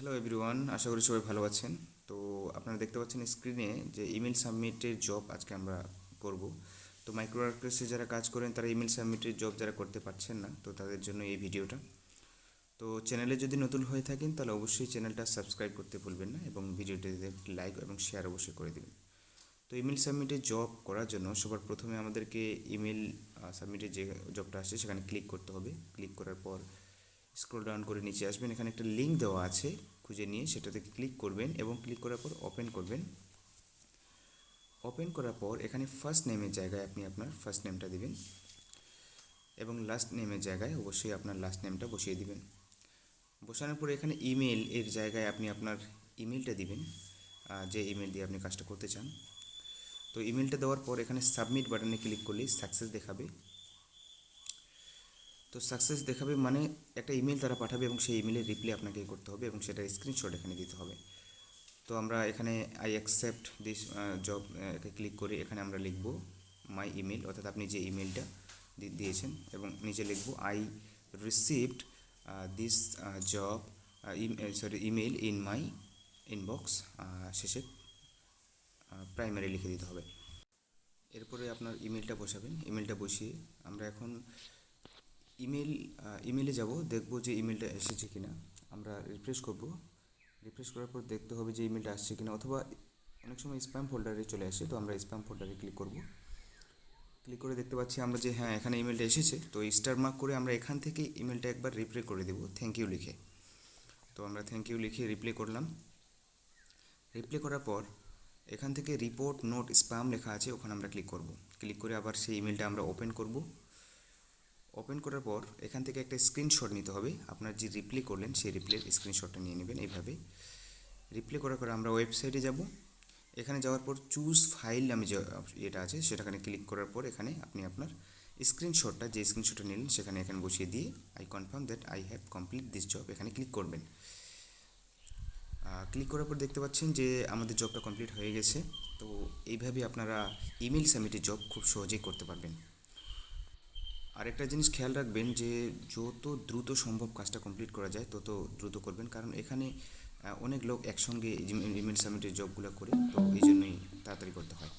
Hello everyone আশা করি সবাই ভালো আছেন। তো আপনারা দেখতে পাচ্ছেন স্ক্রিনে যে ইমেল সাবমিটের জব আজকে আমরা করব। তো মাইক্রো যারা কাজ করেন, তারা ইমেল সাবমিটের জব যারা করতে পারছেন না, তো তাদের জন্য এই ভিডিওটা। তো চ্যানেলে যদি নতুন হয়ে থাকেন, তাহলে অবশ্যই চ্যানেলটা সাবস্ক্রাইব করতে ভুলবেন না এবং ভিডিওটিতে লাইক এবং শেয়ার অবশ্যই করে দেবেন। তো ইমেল সাবমিটের জব করার জন্য সবার প্রথমে আমাদেরকে ইমেল সাবমিটের যে জবটা আসছে, সেখানে ক্লিক করতে হবে। ক্লিক করার পর স্ক্রল ডাউন করে নিচে আসবেন। এখানে একটা লিঙ্ক দেওয়া আছে, খুঁজে নিয়ে সেটাতে ক্লিক করবেন এবং ক্লিক করার পর ওপেন করবেন। ওপেন করার পর এখানে ফার্স্ট নেমের জায়গায় আপনি আপনার ফার্স্ট নেমটা দিবেন এবং লাস্ট নেমের জায়গায় অবশ্যই আপনার লাস্ট নেমটা বসিয়ে দিবেন। বসানোর পর এখানে ইমেল এর জায়গায় আপনি আপনার ইমেলটা দিবেন যে ইমেল দিয়ে আপনি কাজটা করতে চান। তো ইমেলটা দেওয়ার পর এখানে সাবমিট বাটনে ক্লিক করলেই সাকসেস দেখাবে। তো সাকসেস দেখাবে মানে একটা ইমেল তারা পাঠাবে এবং সেই ইমেলের রিপ্লাই আপনাকে করতে হবে এবং সেটার স্ক্রিনশট এখানে দিতে হবে। তো আমরা এখানে I accept this job click করে এখানে আমরা লিখব মাই ইমেল অর্থাৎ আপনি যে ইমেলটা দিয়েছেন এবং নিচে লিখব I received this job sorry email in my inbox শেষে প্রাইমারি লিখে দিতে হবে। এরপরে আপনার ইমেলটা বসাবেন। ইমেলটা বসিয়ে আমরা এখন ইমেল ইমেলে যাব, দেখব যে ইমেলটা এসেছে কিনা। আমরা রিফ্রেশ করব। রিফ্রেশ করার পর দেখতে হবে যে ইমেলটা আসছে কিনা, অথবা অনেক সময় স্প্যাম ফোল্ডারে চলে আসে, তো আমরা স্প্যাম ফোল্ডারে ক্লিক করব। ক্লিক করে দেখতে পাচ্ছি আমরা যে হ্যাঁ এখানে ইমেলটা এসেছে, তো স্টার মার্ক করে আমরা এখান থেকে ইমেলটা একবার রিপ্লে করে দেব থ্যাংক ইউ লিখে। তো আমরা থ্যাংক ইউ লিখে রিপ্লে করলাম। রিপ্লে করার পর এখান থেকে রিপোর্ট নোট স্প্যাম লেখা আছে, ওখানে আমরা ক্লিক করব। ক্লিক করে আবার সেই ইমেলটা আমরা ওপেন করব। ওপেন করার পর এখান থেকে একটা স্ক্রিনশট নিতে হবে। আপনার যে রিপ্লে করলেন, সেই রিপ্লের স্ক্রিনশটটা নিয়ে নেবেন এইভাবে। রিপ্লে করার পর আমরা ওয়েবসাইটে যাব। এখানে যাওয়ার পর চুজ ফাইল নামে যে এটা আছে, সেটাখানে ক্লিক করার পর এখানে আপনি আপনার স্ক্রিনশটটা যে স্ক্রিনশটটা নিলেন, সেখানে এখানে বসিয়ে দিয়ে I confirm that I have complete this job এখানে ক্লিক করবেন। ক্লিক করার পর দেখতে পাচ্ছেন যে আমাদের জবটা কমপ্লিট হয়ে গেছে। তো এইভাবে আপনারা ইমেল সাবমিটের জব খুব সহজেই করতে পারবেন। আরেকটা জিনিস খেয়াল রাখবেন যে যত দ্রুত সম্ভব কাজটা কমপ্লিট করা যায়, তত দ্রুত করবেন। কারণ এখানে অনেক লোক একসঙ্গে ইমেন্ট সাবমিটের জবগুলো করে, তো এই জন্যই তাড়াতাড়ি করতে হয়।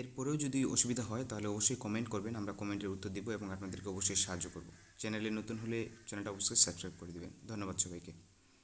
এরপরেও যদি অসুবিধা হয়, তাহলে অবশ্যই কমেন্ট করবেন, আমরা কমেন্টের উত্তর দেবো এবং আপনাদেরকে অবশ্যই সাহায্য করব। চ্যানেলে নতুন হলে চ্যানেলটা অবশ্যই সাবস্ক্রাইব করে দেবেন। ধন্যবাদ সবাইকে।